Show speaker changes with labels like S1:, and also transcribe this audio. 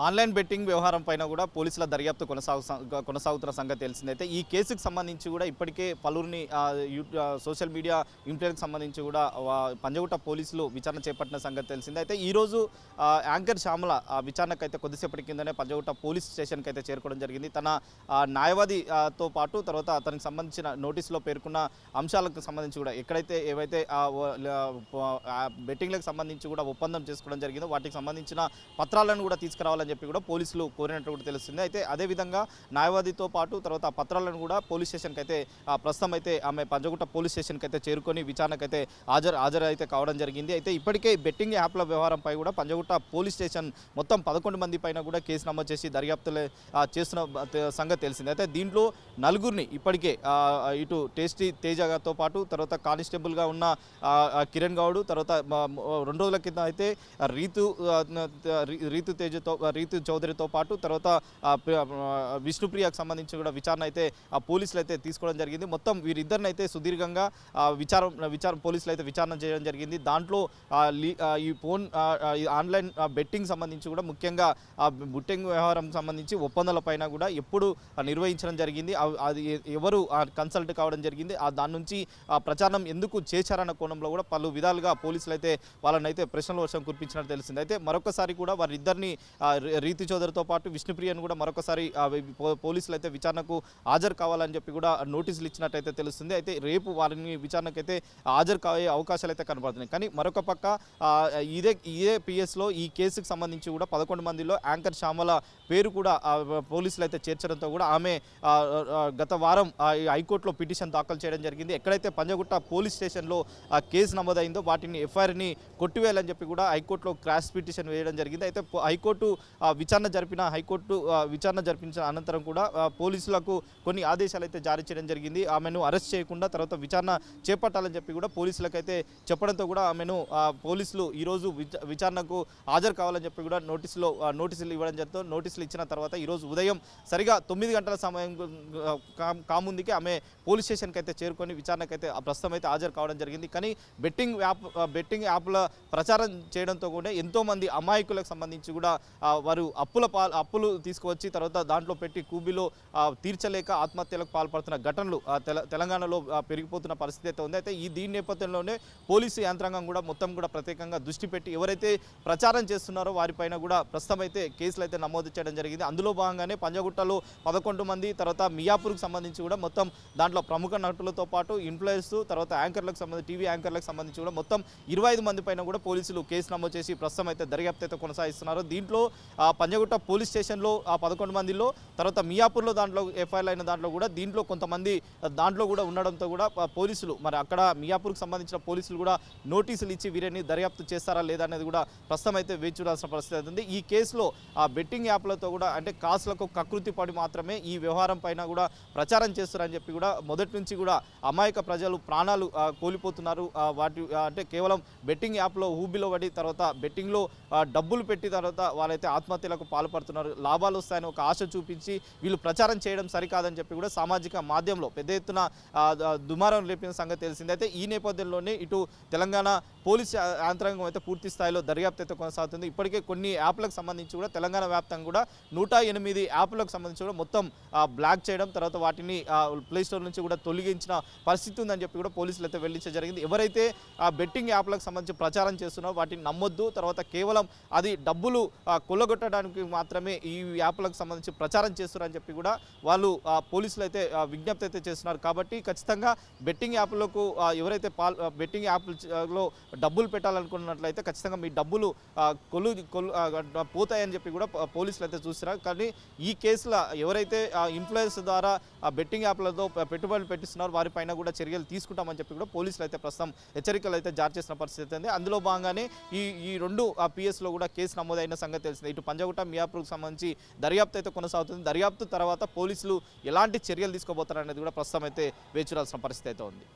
S1: Online betting వ్యవహారం పైన కూడా పోలీసుల దర్యాప్తు కొనసాగు కొనసాగుతున్న సంగతి తెలిసిందైతే ఈ కేసుకు సంబంధించి కూడా ఇప్పటికే పలువురిని సోషల్ మీడియా ఇన్ఫ్లుయెన్స్ సంబంధించి కూడా పంజగుట్ట పోలీసులు విచారణ చేపట్టిన సంగతి తెలిసింది అయితే ఈరోజు యాంకర్ శ్యామల ఆ, విచారణకు అయితే కొద్దిసేపటి కిందనే పంజగుట్ట పోలీస్ స్టేషన్కి అయితే చేరుకోవడం జరిగింది. తన ఆ, పాటు తర్వాత అతనికి సంబంధించిన నోటీసులో పేర్కొన్న అంశాలకు సంబంధించి కూడా ఎక్కడైతే ఏవైతే బెట్టింగ్లకు సంబంధించి కూడా ఒప్పందం చేసుకోవడం జరిగిందో వాటికి సంబంధించిన పత్రాలను కూడా తీసుకురావాలని చెప్పి కూడా పోలీసులు కోరినట్టు కూడా తెలుస్తుంది. అయితే అదేవిధంగా న్యాయవాదితో పాటు తర్వాత ఆ పత్రాలను కూడా పోలీస్ స్టేషన్కి అయితే ప్రస్తుతం అయితే ఆమె పంజగుట్ట పోలీస్ స్టేషన్కి అయితే చేరుకొని విచారణకు అయితే హాజరు హాజరు అయితే కావడం జరిగింది. అయితే ఇప్పటికే బెట్టింగ్ యాప్ల వ్యవహారంపై కూడా పంజగుట్ట పోలీస్ స్టేషన్ మొత్తం పదకొండు మంది పైన కూడా కేసు నమోదు చేసి దర్యాప్తులే చేస్తున్న సంగతి తెలిసింది. అయితే దీంట్లో నలుగురిని ఇప్పటికే ఇటు టేస్టీ తేజతో పాటు తర్వాత కానిస్టేబుల్గా ఉన్న కిరణ్ గౌడ్ తర్వాత రెండు రోజుల కింద అయితే రీతు రీ- రీతు తేజతో రీతు చౌదరితో పాటు తర్వాత విష్ణుప్రియకు సంబంధించి కూడా విచారణ అయితే ఆ పోలీసులు అయితే తీసుకోవడం జరిగింది. మొత్తం వీరిద్దరిని అయితే సుదీర్ఘంగా విచారం విచారం పోలీసులు అయితే విచారణ చేయడం జరిగింది. దాంట్లో లీ- ఈ ఫోన్ ఈ ఆన్లైన్ బెట్టింగ్ సంబంధించి కూడా ముఖ్యంగా ఆ బుట్టింగ్ వ్యవహారం సంబంధించి ఒప్పందాల పైన కూడా ఎప్పుడు నిర్వహించడం జరిగింది. అది ఎవరు కన్సల్ట్ కావడం జరిగింది. ఆ దాని నుంచి ఆ ప్రచారం ఎందుకు చేశారన్న కోణంలో కూడా పలు విధాలుగా పోలీసులు అయితే వాళ్ళని అయితే ప్రశ్నల వర్షం కురిపించినట్టు తెలిసింది. అయితే మరొకసారి కూడా వారిద్దరిని రీతి చౌదరితో పాటు విష్ణుప్రియను కూడా మరొకసారి పోలీసులు అయితే విచారణకు హాజరు కావాలని చెప్పి కూడా నోటీసులు ఇచ్చినట్టయితే తెలుస్తుంది. అయితే రేపు వారిని విచారణకైతే హాజరు కాయే అవకాశాలు అయితే కనబడుతున్నాయి. కానీ మరొక పక్క ఇదే ఇదే పిఎస్లో ఈ కేసుకు సంబంధించి కూడా పదకొండు మందిలో యాంకర్ శ్యామల పేరు కూడా పోలీసులు అయితే చేర్చడంతో కూడా ఆమె గత వారం ఆ, హైకోర్టులో పిటిషన్ దాఖలు చేయడం జరిగింది. ఎక్కడైతే పంజగుట్ట పోలీస్ స్టేషన్లో ఆ కేసు నమోదైందో వాటిని ఎఫ్ఐఆర్ని కొట్టివేయాలని చెప్పి కూడా హైకోర్టులో క్రాష్ పిటిషన్ వేయడం జరిగింది. అయితే హైకోర్టు విచారణ జరిపిన హైకోర్టు విచారణ జరిపించిన అనంతరం కూడా పోలీసులకు కొన్ని ఆదేశాలు అయితే జారీ చేయడం జరిగింది. ఆమెను అరెస్ట్ చేయకుండా తర్వాత విచారణ చేపట్టాలని చెప్పి కూడా పోలీసులకైతే చెప్పడంతో కూడా ఆమెను పోలీసులు ఈరోజు విచారణకు హాజరు కావాలని చెప్పి కూడా నోటీసులో నోటీసులు ఇవ్వడం జరుగుతుంది నోటీసులు ఇచ్చిన తర్వాత ఈరోజు ఉదయం సరిగా తొమ్మిది గంటల సమయం ఆ, కాముందుకే ఆమె పోలీస్ స్టేషన్కి అయితే చేరుకొని విచారణకు అయితే ఆ ప్రస్తుతం అయితే హాజరు కావడం జరిగింది. కానీ బెట్టింగ్ యాప్ బెట్టింగ్ యాప్ల ప్రచారం చేయడంతో కూడా ఎంతోమంది అమాయకులకు సంబంధించి కూడా వారు అప్పుల అప్పులు తీసుకువచ్చి తర్వాత దాంట్లో పెట్టి కూబీలో తీర్చలేక ఆత్మహత్యలకు పాల్పడుతున్న ఘటనలు తెల తెలంగాణలో పెరిగిపోతున్న పరిస్థితి అయితే ఉంది. అయితే ఈ దీని నేపథ్యంలోనే పోలీసు యంత్రాంగం కూడా మొత్తం కూడా ప్రత్యేకంగా దృష్టి పెట్టి ఎవరైతే ప్రచారం చేస్తున్నారో వారిపైన కూడా ప్రస్తుతం అయితే కేసులు అయితే నమోదు చేయడం జరిగింది. అందులో భాగంగానే పంజగుట్టలో పదకొండు మంది తర్వాత మియాపూర్కి సంబంధించి కూడా మొత్తం దాంట్లో ప్రముఖ నటులతో పాటు ఇన్ఫ్లుయెన్స్ తర్వాత యాంకర్లకు సంబంధించి టీవీ యాంకర్లకు సంబంధించి కూడా మొత్తం ఇరవై ఐదు మంది పైన కూడా పోలీసులు కేసు నమోదు చేసి ప్రస్తుతం అయితే దర్యాప్తు అయితే కొనసాగిస్తున్నారు. దీంట్లో పంజగుట్ట పోలీస్ స్టేషన్లో ఆ పదకొండు మందిలో తర్వాత మియాపూర్లో దాంట్లో ఎఫ్ఐఆర్ అయిన దాంట్లో కూడా దీంట్లో కొంతమంది దాంట్లో కూడా ఉండడంతో కూడా పోలీసులు మరి అక్కడ మియాపూర్కి సంబంధించిన పోలీసులు కూడా నోటీసులు ఇచ్చి వీరిని దర్యాప్తు చేస్తారా లేదా అనేది కూడా ప్రస్తుతం అయితే వేచి చూడాల్సిన పరిస్థితి అవుతుంది. ఈ కేసులో ఆ బెట్టింగ్ యాప్లతో కూడా అంటే కాసులకు కకృతి పడి మాత్రమే ఈ వ్యవహారం పైన కూడా ప్రచారం చేస్తారని చెప్పి కూడా మొదటి నుంచి కూడా అమాయక ప్రజలు ప్రాణాలు కోల్పోతున్నారు. వాటి అంటే కేవలం బెట్టింగ్ యాప్లో ఊబిలో పడి తర్వాత బెట్టింగ్లో డబ్బులు పెట్టి తర్వాత వాళ్ళైతే ఆత్మహత్యలకు పాల్పడుతున్నారు. లాభాలు వస్తాయని ఒక ఆశ చూపించి వీళ్ళు ప్రచారం చేయడం సరికాదని చెప్పి కూడా సామాజిక మాధ్యమంలో పెద్ద ఎత్తున దుమారం రేపిన సంగతి తెలిసింది. అయితే ఈ నేపథ్యంలోనే ఇటు తెలంగాణ పోలీస్ యాంత్రాంగం అయితే పూర్తి స్థాయిలో దర్యాప్తు అయితే కొనసాగుతుంది. ఇప్పటికే కొన్ని యాప్లకు సంబంధించి కూడా తెలంగాణ వ్యాప్తంగా కూడా నూట ఎనిమిది యాప్లకు సంబంధించి కూడా మొత్తం బ్లాక్ చేయడం తర్వాత వాటిని ప్లే స్టోర్ నుంచి కూడా తొలగించిన పరిస్థితి ఉందని చెప్పి కూడా పోలీసులు అయితే వెల్లించడం జరిగింది. ఎవరైతే ఆ బెట్టింగ్ యాప్లకు సంబంధించి ప్రచారం చేస్తున్నారో వాటిని నమ్మొద్దు. తర్వాత కేవలం అది డబ్బులు కొల్లగొట్టడానికి మాత్రమే ఈ యాప్లకు సంబంధించి ప్రచారం చేస్తున్నారని చెప్పి కూడా వాళ్ళు ఆ, పోలీసులు అయితే విజ్ఞప్తి అయితే చేస్తున్నారు. కాబట్టి ఖచ్చితంగా బెట్టింగ్ యాప్లకు ఎవరైతే పాల్ బెట్టింగ్ యాప్లో డబ్బులు పెట్టాలనుకున్నట్లయితే ఖచ్చితంగా మీ డబ్బులు కొలు కొలు పోతాయని చెప్పి కూడా పోలీసులు అయితే చూస్తున్నారు. కానీ ఈ కేసులో ఎవరైతే ఇన్ఫ్లుయెన్స్ ద్వారా బెట్టింగ్ యాప్లతో పెట్టుబడులు పెట్టిస్తున్నారో వారిపైన కూడా చర్యలు తీసుకుంటామని చెప్పి కూడా పోలీసులు అయితే ప్రస్తుతం హెచ్చరికలు అయితే జారీ చేసిన పరిస్థితి ఉంది. అందులో భాగంగానే ఈ ఈ రెండు ఆ పిఎస్లో కూడా కేసు నమోదైన సంగతి తెలిసింది. ఇటు పంజగుట్ట మియాపూర్కి సంబంధించి దర్యాప్తు అయితే కొనసాగుతుంది. దర్యాప్తు తర్వాత పోలీసులు ఎలాంటి చర్యలు తీసుకోబోతారనేది కూడా ప్రస్తుతం అయితే వేచి చూడాల్సిన పరిస్థితి అయితే ఉంది.